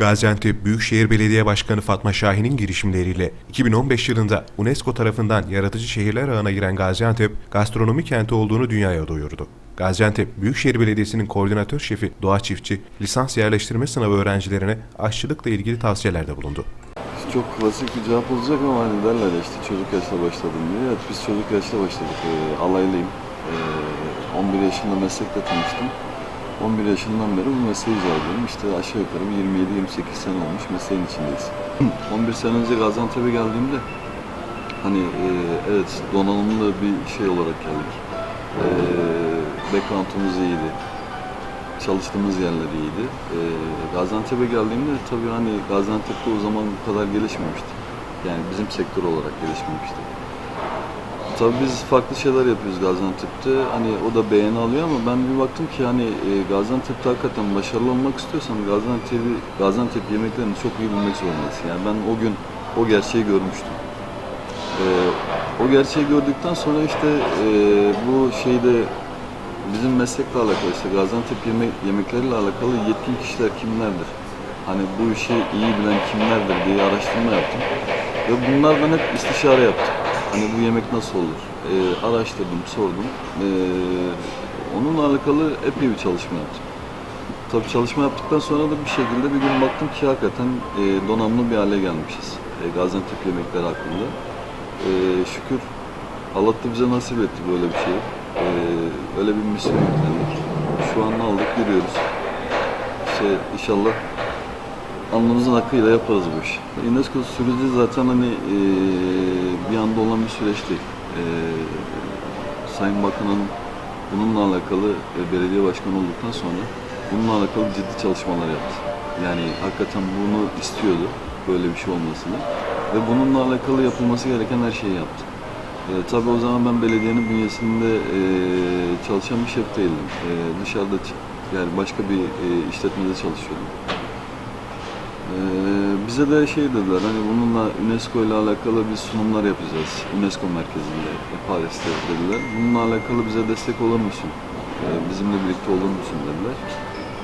Gaziantep Büyükşehir Belediye Başkanı Fatma Şahin'in girişimleriyle 2015 yılında UNESCO tarafından yaratıcı şehirler ağına giren Gaziantep, gastronomi kenti olduğunu dünyaya duyurdu. Gaziantep Büyükşehir Belediyesi'nin koordinatör şefi Doğa Çiftçi, lisans yerleştirme sınavı öğrencilerine aşçılıkla ilgili tavsiyelerde bulundu. Çok klasik bir cevap olacak ama hani derler işte çocuk yaşta başladım diye. Evet biz çocuk yaşta başladık. Ee, alaylıyım. Ee, 11 yaşında meslekle tanıştım. 11 yaşından beri bu mesleği icra. İşte aşağı yukarı bir 27-28 sene olmuş mesleğin içindeyiz. 11 sene önce Gaziantep'e geldiğimde hani e, evet donanımlı bir şey olarak geldik. Ee, background'umuz iyiydi. Çalıştığımız yerler iyiydi. Ee, Gaziantep'e geldiğimde tabii hani Gaziantep'te o zaman bu kadar gelişmemişti. Yani bizim sektör olarak gelişmemişti. Tabii biz farklı şeyler yapıyoruz Gaziantep'te. Hani o da beğeni alıyor ama ben bir baktım ki hani e, Gaziantep'te hakikaten başarılı olmak istiyorsan Gaziantep'i Gaziantep yemeklerini çok iyi bilmek zorundasın. Yani ben o gün o gerçeği görmüştüm. Ee, o gerçeği gördükten sonra işte e, bu şeyde bizim meslekle alakalı işte Gaziantep yemek, yemekleriyle alakalı yetkin kişiler kimlerdir? Hani bu işi iyi bilen kimlerdir diye araştırma yaptım. Ve bunlardan hep istişare yaptım. Hani bu yemek nasıl olur? Ee, araştırdım, sordum. Ee, onunla alakalı epey bir çalışma yaptım. Tabii çalışma yaptıktan sonra da bir şekilde bir gün baktım ki hakikaten e, donanımlı bir hale gelmişiz. E, Gaziantep yemekleri hakkında. E, şükür Allah da bize nasip etti böyle bir şey. E, öyle bir misyon yüklendik. Şu an aldık, yürüyoruz. İşte inşallah alnımızın hakkıyla yaparız bu işi. UNESCO süreci zaten hani e, bir anda olan bir süreç değil. E, Sayın Bakan'ın bununla alakalı e, belediye başkanı olduktan sonra bununla alakalı ciddi çalışmalar yaptı. Yani hakikaten bunu istiyordu, böyle bir şey olmasını. Ve bununla alakalı yapılması gereken her şeyi yaptı. E, tabii o zaman ben belediyenin bünyesinde e, çalışan bir şef değildim. E, dışarıda yani başka bir e, işletmede çalışıyordum. Ee, bize de şey dediler hani bununla UNESCO ile alakalı bir sunumlar yapacağız. UNESCO merkezinde e, Paris'te dediler. Bununla alakalı bize destek olur musun? Ee, bizimle birlikte olur musun dediler.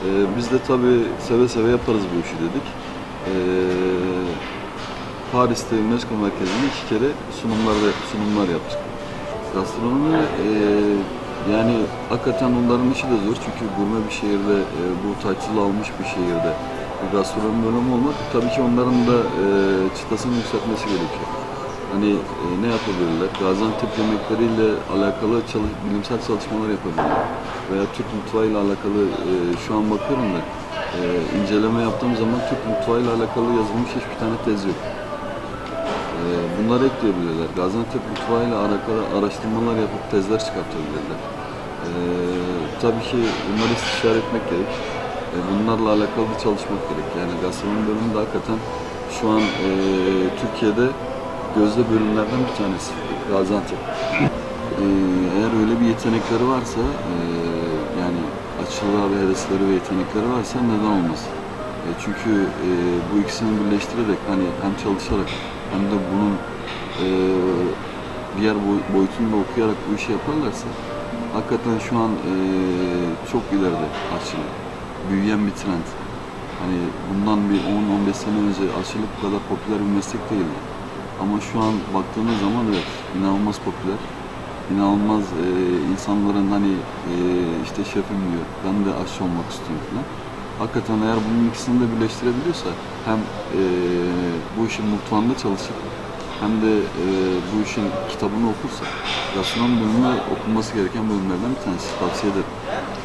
Ee, biz de tabii seve seve yaparız bu işi dedik. Paris'te UNESCO merkezinde iki kere sunumlar sunumlar yaptık. Gastronomi e, yani hakikaten onların işi de zor çünkü gurme bir şehirde, e, bu title almış bir şehirde bir gastronomi bölümü olmak tabii ki onların da e, çıtasını yükseltmesi gerekiyor. Hani e, ne yapabilirler? Gaziantep yemekleriyle alakalı çalış- bilimsel çalışmalar yapabilirler. Veya Türk mutfağıyla alakalı e, şu an bakıyorum da e, inceleme yaptığım zaman Türk mutfağıyla alakalı yazılmış hiçbir tane tez yok. Ee, Bunları ekleyebilirler. Gaziantep mutfağıyla alakalı araştırmalar yapıp tezler çıkartabilirler. Ee, tabii ki bunları istişare etmek gerek. Ee, bunlarla alakalı bir çalışmak gerek. Yani gastronomi bölümü de hakikaten şu an e, Türkiye'de gözde bölümlerden bir tanesi. Gaziantep. Ee, eğer öyle bir yetenekleri varsa, e, yani açılığa ve hevesleri ve yetenekleri varsa neden olmasın? E, çünkü e, bu ikisini birleştirerek hani hem çalışarak hem de bunun e, diğer boy- boyutunu da okuyarak bu işi yaparlarsa hakikaten şu an e, çok ileride aşçılık. Büyüyen bir trend. Hani bundan bir 10-15 sene önce aşçılık bu kadar popüler bir meslek değildi. Ama şu an baktığımız zaman evet inanılmaz popüler. İnanılmaz e, insanların hani e, işte şefim diyor, ben de aşçı olmak istiyorum falan hakikaten eğer bunun ikisini de birleştirebiliyorsa hem e, bu işin mutfağında çalışıp hem de e, bu işin kitabını okursa gastronomi bölümü okunması gereken bölümlerden bir tanesi tavsiye ederim.